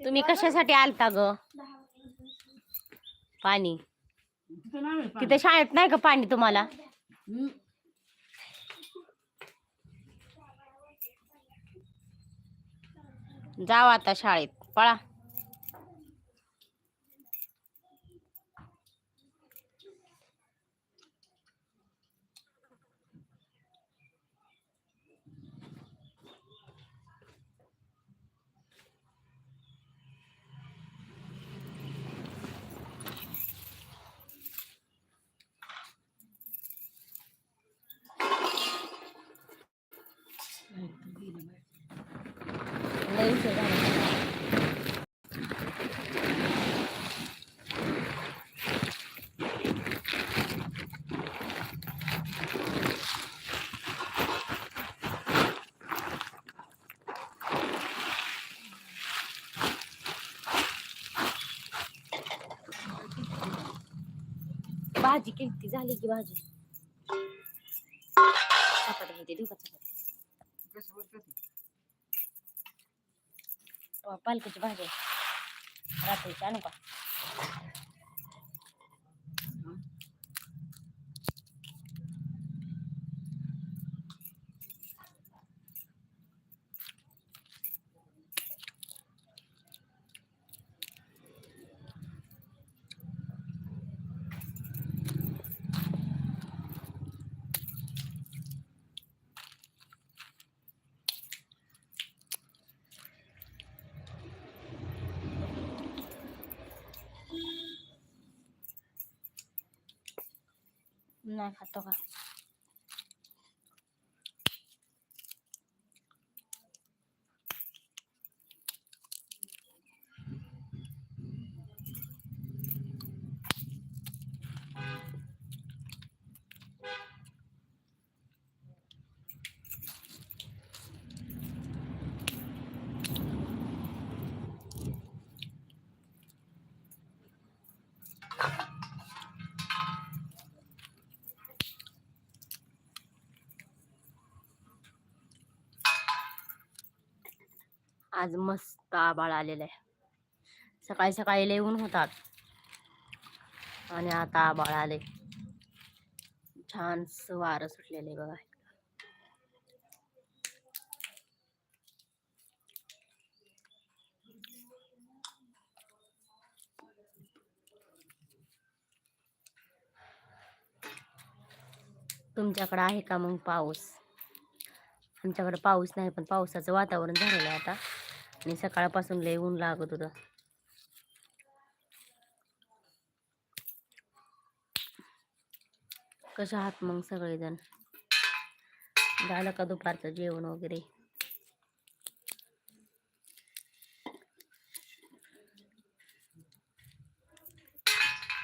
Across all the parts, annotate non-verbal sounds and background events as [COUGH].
तुम्ही कशासाठी आलता ग? पाणी. तिथं शाळेत नाही का पाणी तुम्हाला. जावा आता शाळेत पळा. लय उशीर झाला. भाजी केली झाली की भाजी चपाती घेते देऊ का पालकाची भाजी रात्रीची आणू का? नाही खातो का आज मस्त आबाळ आलेलं आहे. सकाळी सकाळी लय ऊन होतात. आणि आता आबाळ आले छान वारं सुटलेलं आहे बघा. तुमच्याकडे आहे का मग पाऊस? आमच्याकडे पाऊस नाही पण पावसाचं वातावरण झालेलं आहे आता. आणि सकाळपासून लय ऊन लागत होतं. कसे आहात मग सगळेजण? झालं का दुपारचं जेवण वगैरे?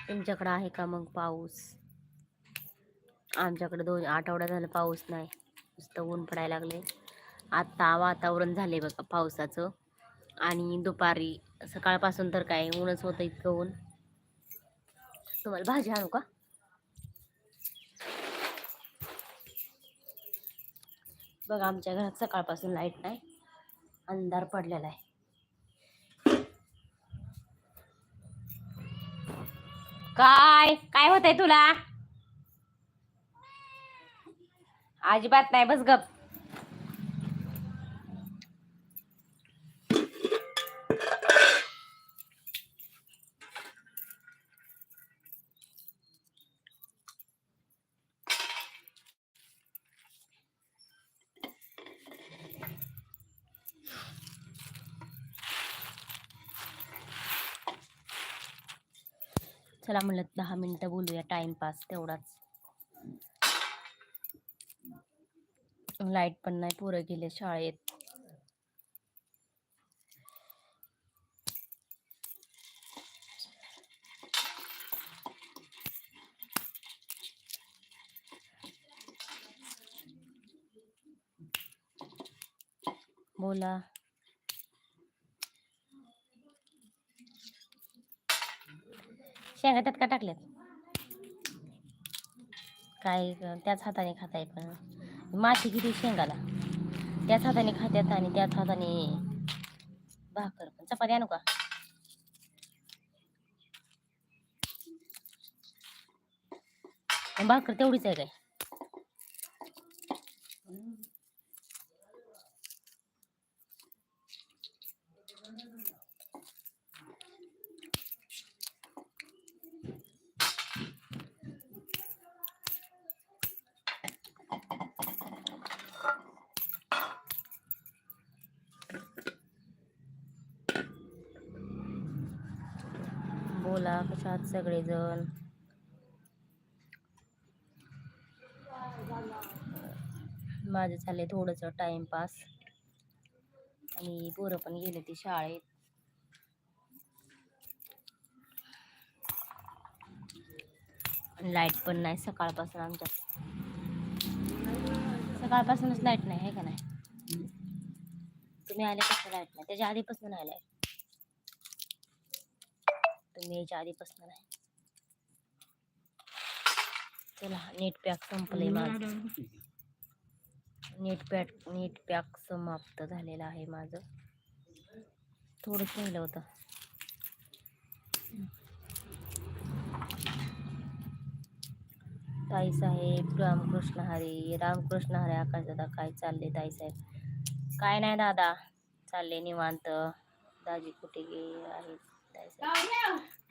तुमच्याकडे आहे का मग पाऊस? आमच्याकडे दोन आठवडा झालं पाऊस नाही. नुसतं ऊन पडायला लागले आता वातावरण झाले बघा पावसाचं. आणि दुपारी सकाळपासून तर काय ऊनच होतं इतकं ऊन. तुम्हाला भाजी आणू का? बघा आमच्या घरात सकाळपासून लाइट नाही. अंधार पडलेला आहे. काय? काय होतंय तुला? अजिबात नाही बस गप. चला म्हणलं दहा मिनिटं बोलूया टाइमपास तेवढाच. लाइट पण नाही पोरं गेले शाळेत. बोला. शेंगा त्यात का टाकल्यात? काय त्याच हाताने खाताय पण. माती किती शेंगाला? त्याच हाताने खात्यात आणि त्याच हाताने भाकर पण. चपाती आणू का? भाकर तेवढीच आहे काय? बोला कशात सगळेजण? माझं चाललंय थोडंसं टाइमपास आणि पोरं पण गेले ते शाळेत. लाइट पण नाही सकाळपासून आमच्यात. सकाळपासूनच लाइट नाही आहे का नाही? तुम्ही आले कसं लाइट नाही. त्याच्या आधीपासून लाइट तुम्ही याच्या आधीपासून नाही. चला नेट पॅक संपलंय माझं. नेट पॅक नेट पॅक समाप्त झालेलं आहे माझं. थोडंच राहिलं होतं. ताईसाहेब रामकृष्ण हरी रामकृष्ण हरे आकाश दादा काय चालले ताईसाहेब? काय नाही दादा चालले निवांत. दाजी कुठे गे आहेत?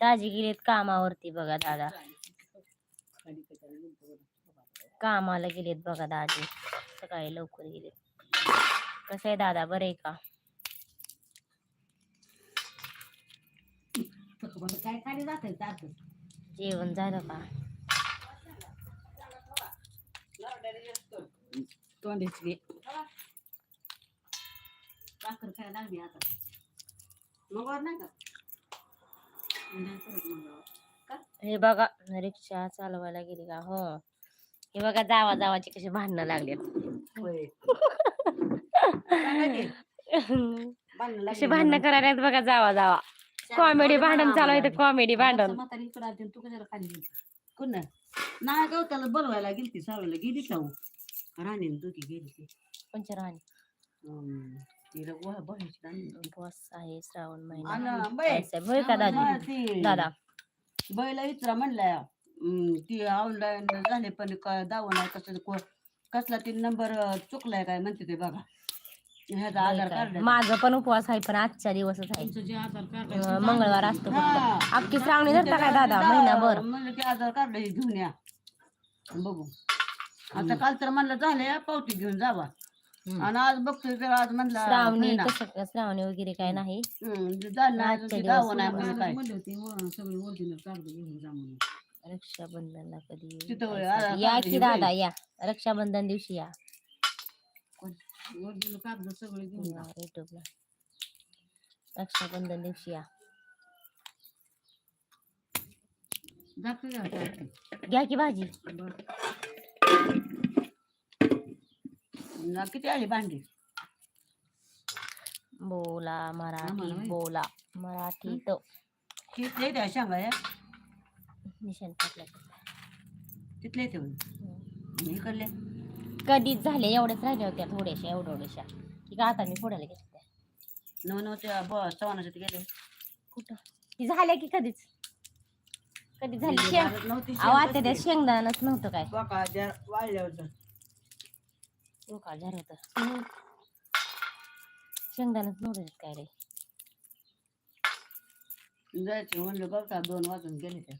दाजी गेलेत कामावरती बघा दादा. कामाला गेलेत बघा दाजी. सकाळी लवकर गेलेत. कसं आहे दादा बरं आहे का? जेवण झालं का? तोंडीची साखर खायला लागली आता. मग नाही का? हे बघा रिक्षा चालवायला गेली का? हो. हे बघा जावा जावाची कशी भांडणं लागली कशी भांडणं. करायला बघा जावा जावा कॉमेडी भांडण चालू आहे कॉमेडी भांडण. तू कशाला खाली गेली? कोण? नाही गवताला बोलवायला गेली हो? दोघी गेली ती. कोणच्या गोळा बघायची राणी. उपवास आहे श्रावण महिना होय का हा, दादी ती दादा बैला विचारा म्हणल्या अं, ती ऑनलाईन झाले पण काय दावं नाही कसं कसला ती नंबर चुकलाय काय म्हणते ते बघा ह्याचा होय आधार? कार्ड माझं पण उपवास आहे पण आजच्या दिवसच आहे मंगळवार असतो हा. अख्खी श्रावणी धरता काय दादा महिनाभर म्हणलं की आधार कार्ड हे घेऊन या बघू आता काल तर म्हणलं झालंय पावती घेऊन जावा आणि आज बघतोय तर आज म्हणलं श्रावणी होईना. कसं काय श्रावणी वगैरे काय नाही. हम्म, झालं नाही आजच्या दिवस गावं नाही म्हणलं काय सगळे ओरिजिनल कार्ड घेऊन जा म्हणून. रक्षाबंधनला कधी तिथं या की हे दादा या. रक्षाबंधन दिवशी या. ओरिजिनल कागद सगळे घेऊन जा. युट्यूबला रक्षाबंधन दिवशी या. जातो या. घ्या की भाजी. ना किती आली भांडी? बोला मराठी. बोला मराठी तो. तिथले त्या सांगा या. निशाण टाकलं तिथले ते इकडले. कधीच झाले एवढेच राहिले होत्या थोड्याशा एवढ्या एवढ्याशा की का आता मी फोडायला घेतल्या नव नव त्या ब चव्हाणाच्या ते गेले. कुठं? ती झाल्या की कधीच? कधी झाली शेंग? नव्हती अहो आता त्या शेंगदाणच नव्हतं काय. बघा होतं शेंगदाणच नव्हतं त्यात काय रे? जायचे म्हणलं बघा दोन वाजून गेले ते.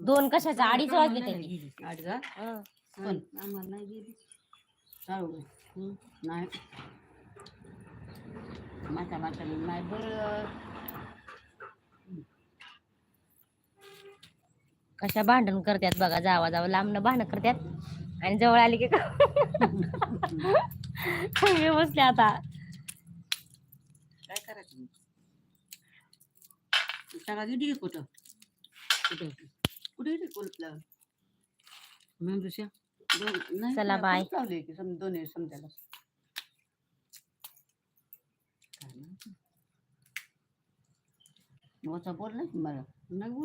दोन कशाचा? अडीच वाजले त्यांनी. हा? हं. पण आम्हाला नाही गेली. चालू हं, नाही. माझ्या नाही बरं कशा भांडण करतात बघा जावा जावा लांबनं भांडण करतात. आणि जवळ आली की [LAUGHS] मी बसले आता. काय करायचं? सांगा कुठं? कुठं? मग दुसऱ्या? दोन चला, bye. लावले की? सम दोन्ही समजायला. काय माहिती. वचा बोल नाही मला. नाही बोल